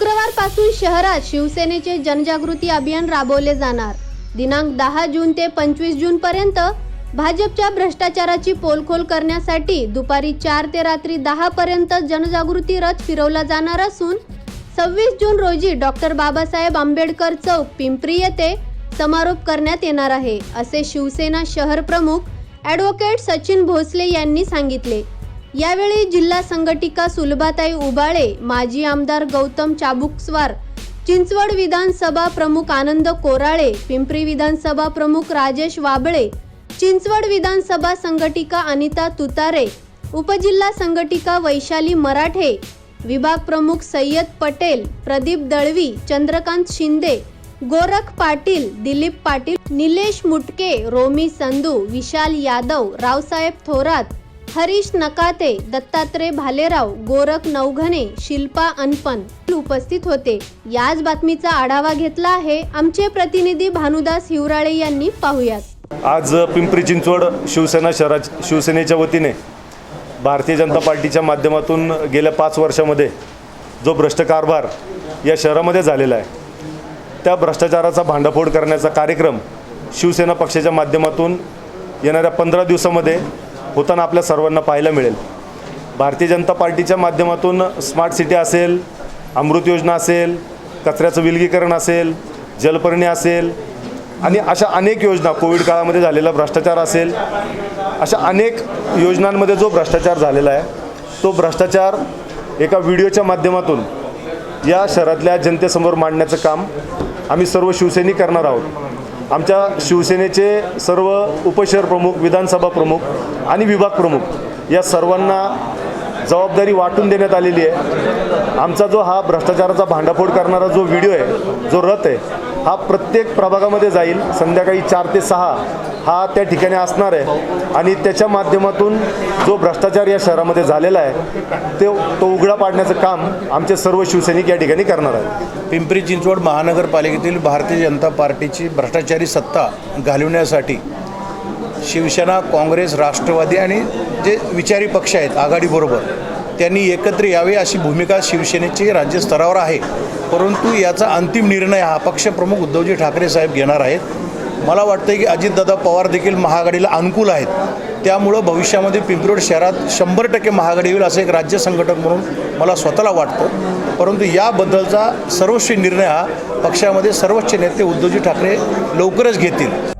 शुक्रवारपासून शहरात शिवसेनेचे जनजागृती अभियान राबवले जाणार. दिनांक दहा जून ते पंचवीस जून पर्यंत भाजपच्या भ्रष्टाचाराची पोलखोल करण्यासाठी दुपारी चार ते रात्री दहा पर्यंत जनजागृती रथ फिरवला जाणार असून सव्वीस जून रोजी डॉक्टर बाबासाहेब आंबेडकर चौक पिंपरी येथे समारोप करण्यात येणार आहे असे शिवसेना शहर प्रमुख ॲडव्होकेट सचिन भोसले यांनी सांगितले. यावेळी जिल्हा संघटिका सुलभाताई उबाळे माजी आमदार गौतम चाबुकस्वार चिंचवड विधानसभा प्रमुख आनंद कोराळे पिंपरी विधानसभा प्रमुख राजेश वाबळे चिंचवड विधानसभा संघटिका अनिता तुतारे उपजिल्हा संघटिका वैशाली मराठे विभाग प्रमुख सय्यद पटेल प्रदीप दळवी चंद्रकांत शिंदे गोरख पाटील दिलीप पाटील निलेश मुटके रोमी संधू विशाल यादव रावसाहेब थोरात हरीश नकाते दत्तात्रय भालेराव गोरख नवघने शिल्पा अनपन उपस्थित होते. याच बातमीचा आढावा घेतला आहे आमचे प्रतिनिधी भानुदास हिवराळे यांनी. पाहुयात. आज पिंपरी चिंचवड शिवसेना शहरा शिवसेनेच्या वतीने भारतीय जनता पार्टीच्या माध्यमातून गेल्या पाच वर्षामध्ये जो भ्रष्ट कारभार या शहरामध्ये झालेला आहे त्या भ्रष्टाचाराचा भांडाफोड करण्याचा कार्यक्रम शिवसेना पक्षाच्या माध्यमातून येणाऱ्या पंधरा दिवसामध्ये होताना आपल्या सर्वांना पाहायला मिळेल. भारतीय जनता पार्टीच्या माध्यमातून स्मार्ट सिटी असेल अमृत योजना असेल कचऱ्याचं विलगीकरण असेल जलपर्णी असेल आणि अशा अनेक योजना कोविड काळामध्ये झालेला भ्रष्टाचार असेल अशा अनेक योजनांमध्ये जो भ्रष्टाचार झालेला आहे तो भ्रष्टाचार एका व्हिडिओच्या माध्यमातून या शहरातल्या जनतेसमोर मांडण्याचं काम आम्ही सर्व शिवसैनिक करणार आहोत. आमच्या शिवसेनेचे सर्व उपशहर प्रमुख विधानसभा प्रमुख आणि विभाग प्रमुख या सर्वांना जबाबदारी वाटून देण्यात आलेली आहे. आमचा जो हा भ्रष्टाचाराचा भांडाफोड करणारा जो व्हिडिओ आहे जो रथ आहे हा प्रत्येक प्रभागामध्ये जाईल. संध्याकाळी चार ते सहा हा त्या ठिकाणी असणार आहे. आणि त्याच्या माध्यमातून जो भ्रष्टाचार या शहरामध्ये झालेला आहे ते तो उघडा पाडण्याचं काम आमचे सर्व शिवसैनिक या ठिकाणी करणार आहेत. पिंपरी चिंचवड महानगरपालिकेतील भारतीय जनता पार्टीची भ्रष्टाचारी सत्ता घालवण्यासाठी शिवसेना काँग्रेस राष्ट्रवादी आणि जे विचारी पक्ष आहेत आघाडीबरोबर त्यांनी एकत्र यावे अशी भूमिका शिवसेनेची राज्यस्तरावर आहे. परंतु याचा अंतिम निर्णय हा पक्षप्रमुख उद्धवजी ठाकरे साहेब घेणार आहेत. मला वाटतं की अजितदादा पवार देखील महाआघाडीला अनुकूल आहेत. त्यामुळं भविष्यामध्ये पिंपरोड शहरात शंभर टक्के महाआघाडी होईल असं एक राज्य संघटक म्हणून मला स्वतःला वाटतं. परंतु याबद्दलचा सर्वस्वी निर्णय हा पक्षामध्ये सर्वोच्च नेते उद्धवजी ठाकरे लवकरच घेतील.